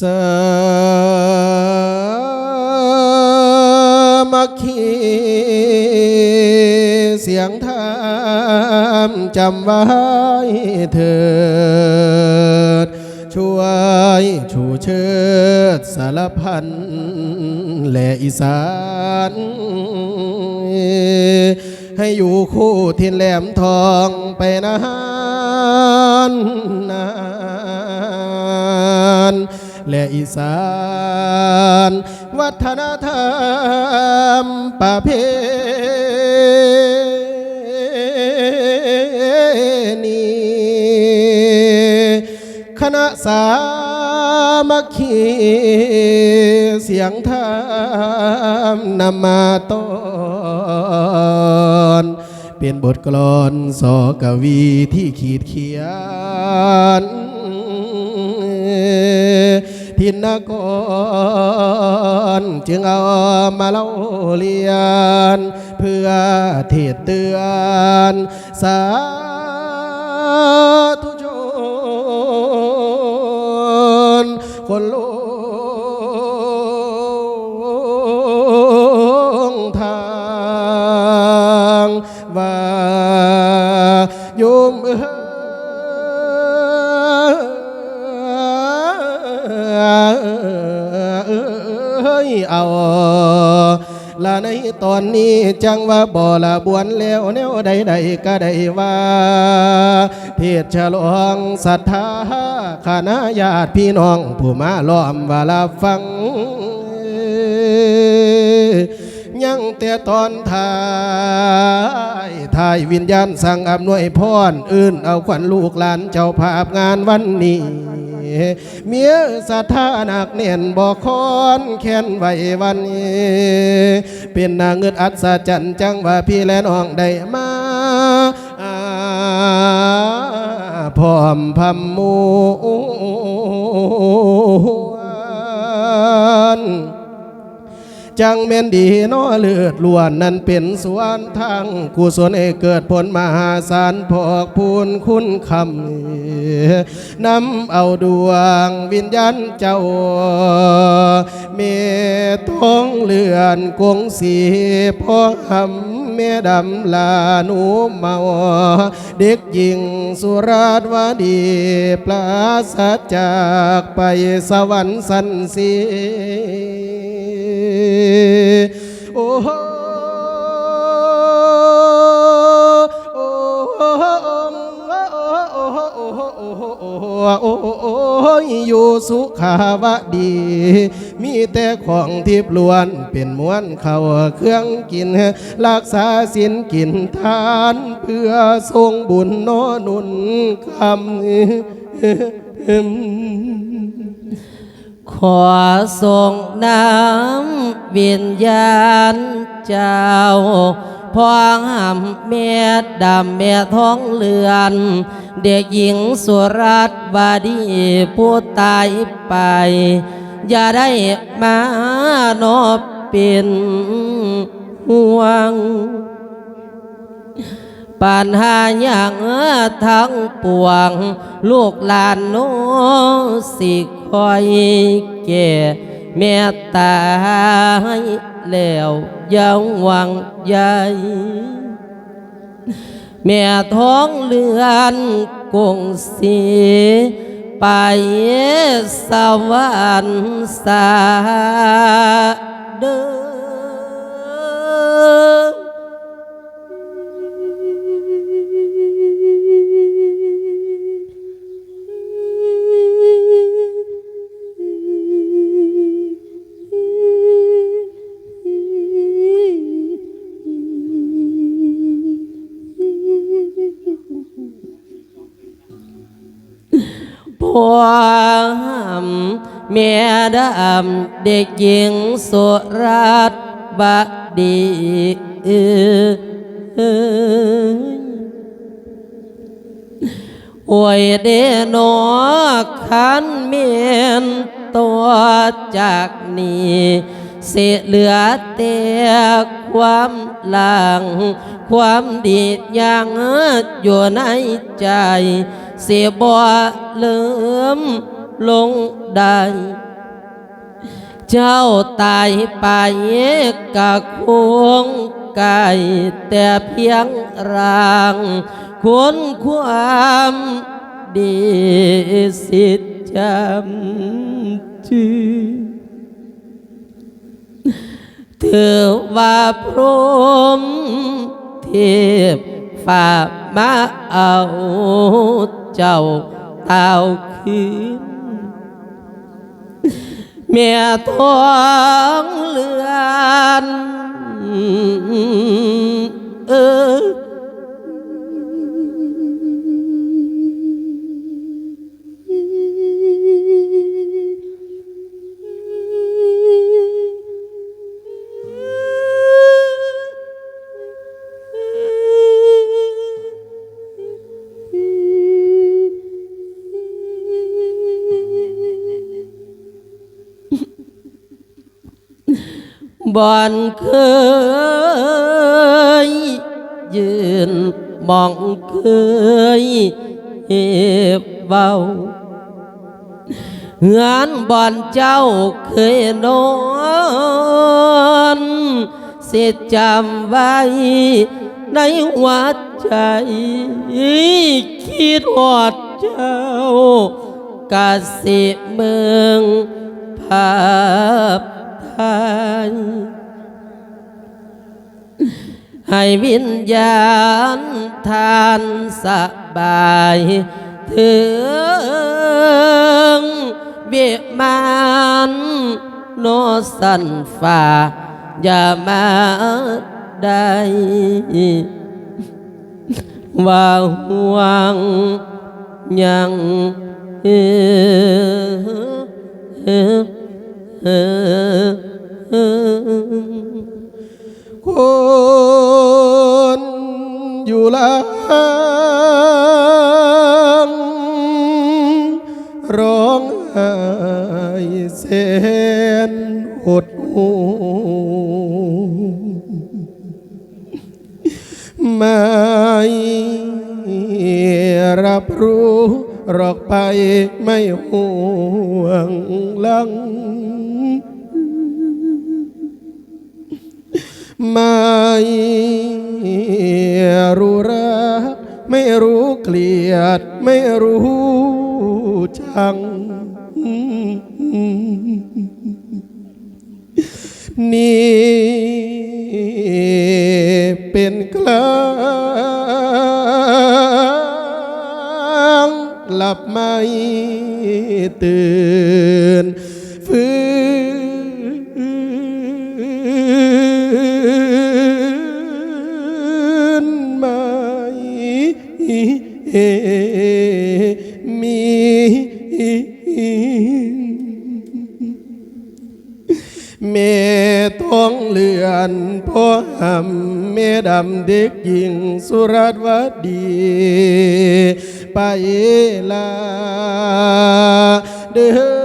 สามัคคีเสียงธรรมจำไว้เถิด ช่วยชูเชิดสารพันและอีสานให้อยู่คู่ทินแหลมทองไปนานนาน และอีสาน วัฒนธรรมประเพณีคณะสามัคคีเสียงธรรมนำมาต้อนเป็นบทกลอนสอกวีที่ขีดเขียน ทินนกรจึงเอามาเล่าเรียน เพื่อเทศเตือน สาธุ เอาละในตอนนี้จังว่าบ่ละบวนแล้วแนวใดๆก็ได้ว่าเทศฉลองศรัทธาคณะญาติพี่น้องผู้มาล้อมว่าลาฟังยังแต่ตอนท้ายทายวิญญาณสั่งอำนวยพร อื่นเอาขวัญลูกหลานเจ้าภาพงานวันนี้ เมียศรัทธานักเน่นบอกคอนแค้นไว้วันนี้ เป็นนางเงืออัศจรรย์จังว่าพี่และน้องได้มาพร้อมพัมูน จังเม่นดีน้อเลือดล้วนนั้นเป็นสวนทางกุศลให้เกิดผลมหาศาลพอกพูนคุณคำนำเอาดวงวิญญาณเจ้า เมตองเลือนกงสีพอหำเมดำลาหนูเมา เด็กหญิงสุราษวดีปราศจากไปสวรรค์สันสี โอ้โหโอ้ยอยู่สุขาวะดี มีแต่ของทิพล้วนเป็นม้วนเขาเครื่องกิน รักษาสินกินทาน เพื่อทรงบุญโนนุนคำ ขอส่งน้ำวิญญาณเจ้าพองหำเมียดำเมียท้องเลือน เด็กหญิงสุรัตน์วาดีผู้ตายไป อย่าได้มานอบเป็นห่วง ปัญหาอย่างทั้งปวง ลูกหลานโน้สิคอยแก่เมตตาให้แล้วยังหวังใหญ่แม่ท้องเลือนกงสีไปสวรรค์สาเดิน มเมียดำเด็กหญิงสุรัตบดีอ้ยเดนอขันเมียนตัวจากนี้เสียเหลือแต่ความหลัง ความดียังอยู่ในใจ เสียบ่ลืมลงได้เจ้าตายไปกะคงไก่แต่เพียงร่างควรความดีสิทธิ์จำจือถือว่าพรมเทพฝ่ามาเอา เจ้าเต้าคืนเมียท้องเลือนเออ บอนเคย ยืนมองเคยเอบเบาเฮือนบอนเจ้าเคยนอนสิจำไว้ในหัวใจ คิดหอดเจ้ากาสิเมืองภาพ ให้วิญญาณทานสบายถึงเบียมานโนสันฝ่าอย่ามาได้ว่าห่วงยังเออ คนอยู่ลังร้องไห้เสนหดหูไม่รับรู้หรอกไปไม่ห่วงหลัง ไม่รู้รักไม่รู้เกลียด ไม่รู้ชัง นี่เป็นกลางหลับไม่ตื่นฟื้น นพ่อหำเมดำเด็กหญิงสุรัตวดี ไปลาเด้อ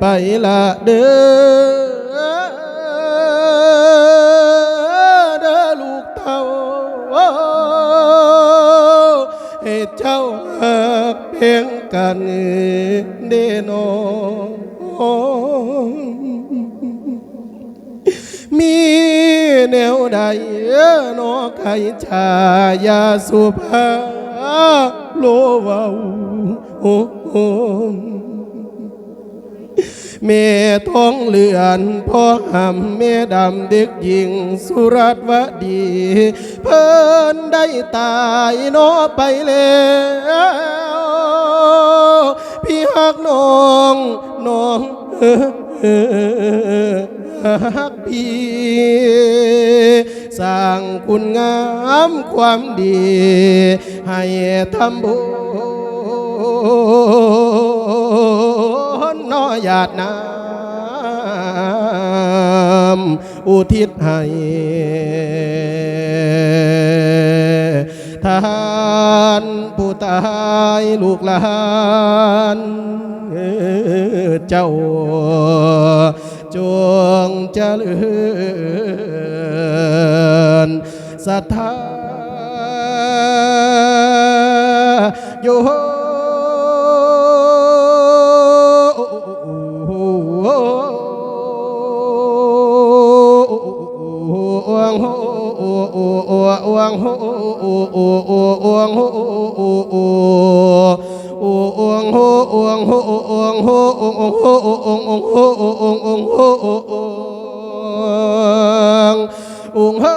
ไปละเด้อเด้อลูกเต้าให้เจ้าเพียงกันเด้อนอมีแนวใดนอไขชายาสุภาโลเวาโอ้โอ้ เมท้องเลือนพ่อหำเมดำเด็กหญิงสุรัตวดี เพิ่นได้ตายโนอไปแล้วพี่หักน้องน้องฮักพี่สร้างคุณงามความดี ให้ทำบุญ น้อหยาดน้ำอุทิศให้ทหารผู้ตายลูกหลานเจ้าจงเจริญศรัทธา องเ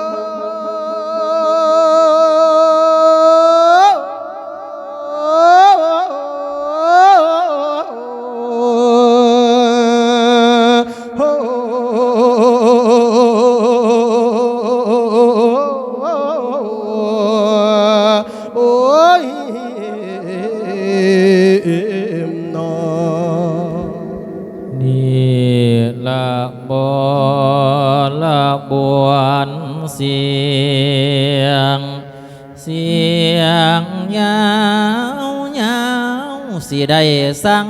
สิได้สั่ง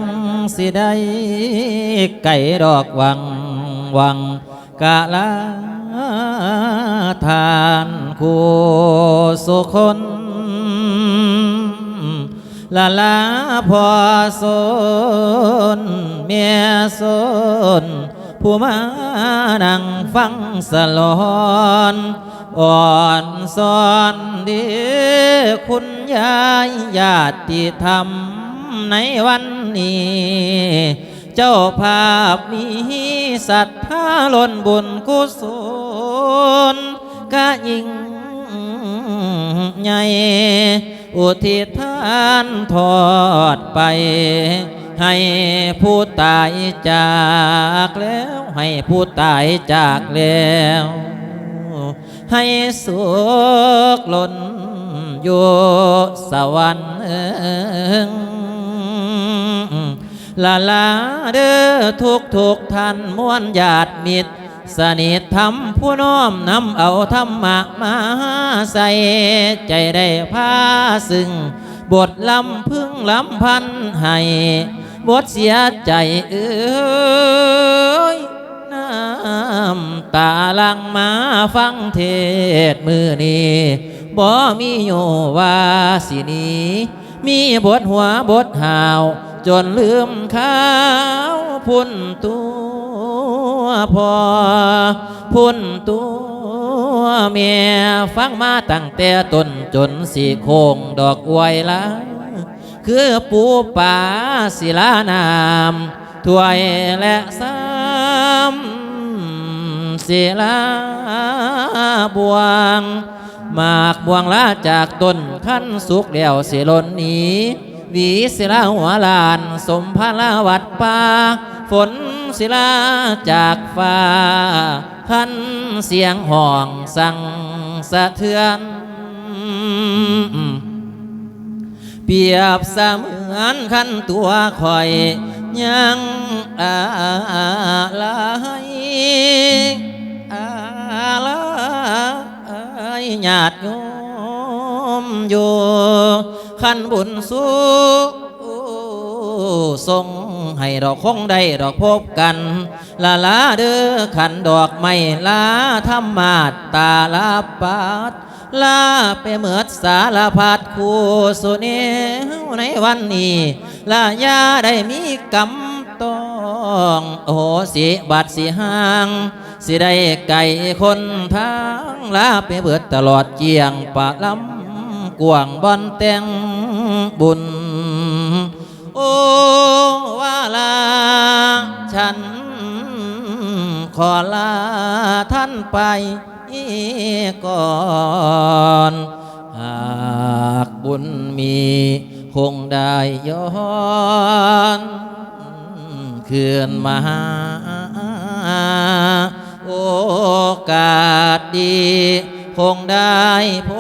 สิได้ไก่ดอกวังวังกะลาทานคู่สุคนลาลาพอสนเมียสนผู้มานั่งฟังสลอนอ่อนสอนดีคุณยายญาติธรรม ในวันนี้ เจ้าภาพมีศรัทธาล้นบุญกุศลกะยิ่งใหญ่อุทิศทานทอดไป ให้ผู้ตายจากแล้ว ให้ผู้ตายจากแล้ว ให้สุขล้นอยู่สวรรค์ ลาลาเด้อทุกทุกท่านมวลญาติมิตร สนิทธรรมผู้น้อมนำเอาธรรมะมาใส่ใจได้พาซึ่ง บทลำพึ่งลำพันให้บทเสียใจเอ้ยน้ำตาลังมาฟังเทศมือนี้บ่มีโยว่าสินีมีบทหัวบทหาว จนลืมข้าวพุ่นตัวพอ พุ่นตัวเมียฟังมาตั้งแต่ต้นจนสีโคงดอกอวยละคือปูป่าศิลานามถวยและซ้ำศิลาบวงหมากบวงลาจากต้นขั้นสุกแล้วสิหลนหนี วีศิลาหัวลาน สมพลาวัดป่าฝนศิลาจากฟ้าขันเสียงห้องสั่งสะเทือนเปรียบเสมือนขันตัวคอยยังอะไรอะไรญาติโย ขันบุญสู้ทรงให้เราคงได้ดอกพบกัน ลาลาเด้อขันดอกไม้ลาธรรมาตตาลาปาดลาไปเหมือดสารพัดคู่สุเนวในวันนี้ ลายาได้มีกรรมต้องโอโหสิบัดสิห่าง สิได้ไก่คนทางลาไปเบิดตลอดเจียงปะลำ กวางบอนแตงบุญ โอ้วาลา ฉัน ขอลาท่านไปก่อนหากบุญมีคงได้ย้อนเคืนมาโอกาสดี คงได้พ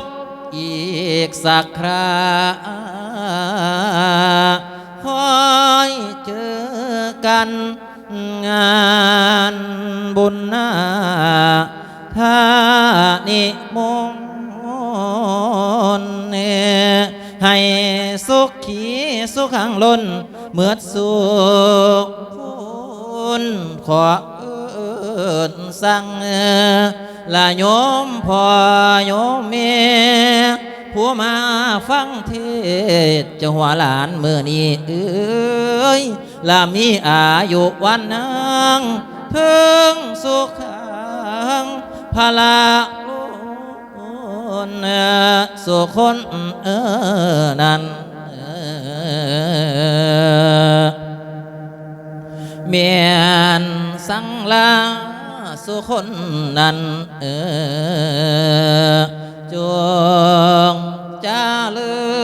บ อีกสักคราคอยเจอกันงานบุญนาถ้านิมนต์ให้สุขขีสุขังล้นเมื่อสุขคุณขอเอิญสั่งละโยมพ่อโยมแม่ ผู้มาฟังเทศเจะหัวหลานเมื่อนี้เอ้ยละมีอายุวันนังเพิ่งสุขังพลาลุนสุคนเออนั้นเออเมียนสังลาสุคนนั้นเออ จงจ้าเลือ